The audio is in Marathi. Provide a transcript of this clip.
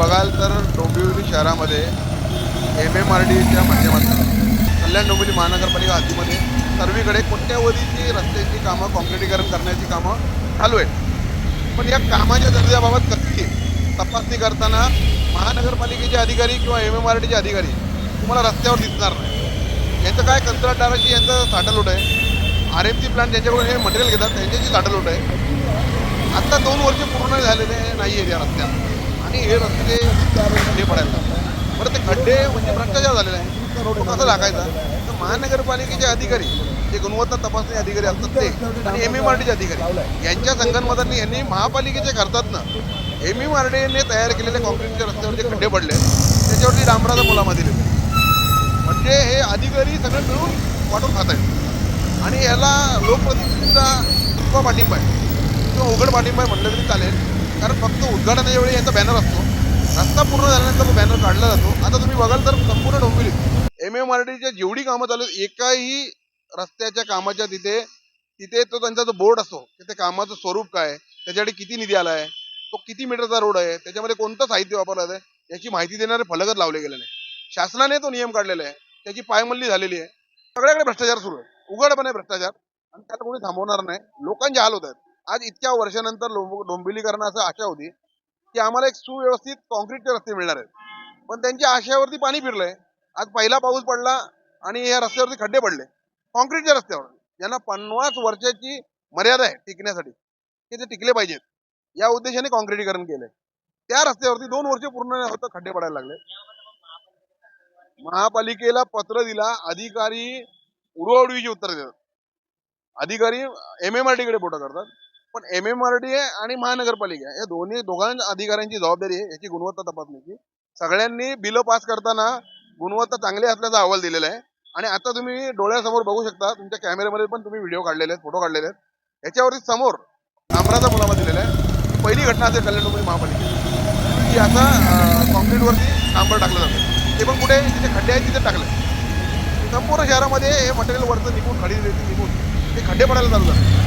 बघाल तर डोंबिवली शहरामध्ये एम एम आर डीच्या माध्यमातून कल्याण डोंबिवली महानगरपालिका हद्दीमध्ये सर्वीकडे कोट्यावधीची रस्त्याची कामं कॉन्क्रिटीकरण करण्याची कामं चालू आहेत. पण या कामाच्या दर्जाबाबत कधी तपासणी करताना महानगरपालिकेचे अधिकारी किंवा एम एम आर डीचे अधिकारी तुम्हाला रस्त्यावर दिसणार नाही? यांचं काय कंत्राटदाराची यांचं साठलोट आहे? आर एम सी प्लांट ज्यांच्याकडून हे मटेरियल घेतात त्यांच्याची साठलोट आहे. आत्ता दोन वर्ष पूर्ण झालेले नाही आहेत या रस्त्यात आणि हे रस्ते खड्डे पडायला बरं ते खड्डे म्हणजे भ्रष्टाचार झालेला आहे तो कसं टाकायचा तर महानगरपालिकेचे अधिकारी जे गुणवत्ता तपासणी अधिकारी असतात ते आणि एम एम आर डीचे अधिकारी यांच्या संघांमधून यांनी महापालिकेच्या खर्चातनं एम एम आर डीने तयार केलेल्या कॉन्क्रीटच्या रस्त्यावर जे म्हणजे खड्डे पडले त्याच्यावरती डांबराचा मुलामा दिले म्हणजे हे अधिकारी सगळे मिळून वाटून खात आहेत. आणि याला लोकप्रतिनिधींचा पाठिंबा आहे. किंवा उघड पाठिंबा आहे म्हटलं तरी चालेल. कारण फक्त उद्घाटनाच्या वेळी यांचा बॅनर असतो. रस्ता पूर्ण झाल्यानंतर तो बॅनर काढला जातो. आता तुम्ही बघाल तर संपूर्ण डोंबिवली एम एम आर डीच्या जेवढी कामं चालू आहेत, एकाही रस्त्याच्या कामाच्या तिथे तिथे तो त्यांचा जो बोर्ड असतो की कामाचं स्वरूप काय त्याच्यासाठी किती निधी आला आहे तो किती मीटरचा रोड आहे त्याच्यामध्ये कोणतं साहित्य वापरलं आहे याची माहिती देणारे फलकच लावले गेले नाही शासनाने तो नियम काढलेला आहे. त्याची पायमल्ली झालेली आहे. सगळ्याकडे भ्रष्टाचार सुरू आहे. उघडपणे भ्रष्टाचार. आणि त्याला कोणी थांबवणार नाही. लोकांचे हाल होत आहेत. आज इतक्या वर्षानंतर लो- असं आशा होती की आम्हाला एक सुव्यवस्थित कॉन्क्रीटचे रस्ते मिळणार आहेत. पण त्यांच्या आशयावरती पाणी फिरलंय. आज पहिला पाऊस पडला आणि या रस्त्यावरती खड्डे पडले. कॉन्क्रीटच्या रस्त्यावर. यांना पन्नास वर्षाची मर्यादा आहे टिकण्यासाठी की ते टिकले पाहिजेत. या उद्देशाने काँक्रीटीकरण केलंय. त्या रस्त्यावरती दोन वर्ष पूर्ण होतं खड्डे पडायला लागले. महापालिकेला पत्र दिला अधिकारी उडवाउडवीची उत्तर देतात. अधिकारी एम एम आरकडे बोटं करतात पण एम एम आर डी आणि महानगरपालिका या दोन्ही दोघांच्या अधिकाऱ्यांची जबाबदारी आहे याची गुणवत्ता तपासण्याची. सगळ्यांनी बिलं पास करताना गुणवत्ता चांगली असल्याचा अहवाल दिलेला आहे. आणि आता तुम्ही डोळ्यासमोर बघू शकता तुमच्या कॅमेऱ्यामध्ये पण तुम्ही व्हिडिओ काढलेले आहेत फोटो काढलेले आहेत. याच्यावरती समोर डांबराचा मुलामा दिलेला आहे. पहिली घटना असेल कल्याण डोंबिवली महापालिकेची की आता कॉन्क्रीटवरती डांबर टाकलं जातं. ते पण कुठे? जिथे खड्डे आहेत तिथे टाकलं. संपूर्ण शहरामध्ये हे मटेरियल वरचं निघून खडी रेती निघून ते खड्डे पडायला चालू झाले.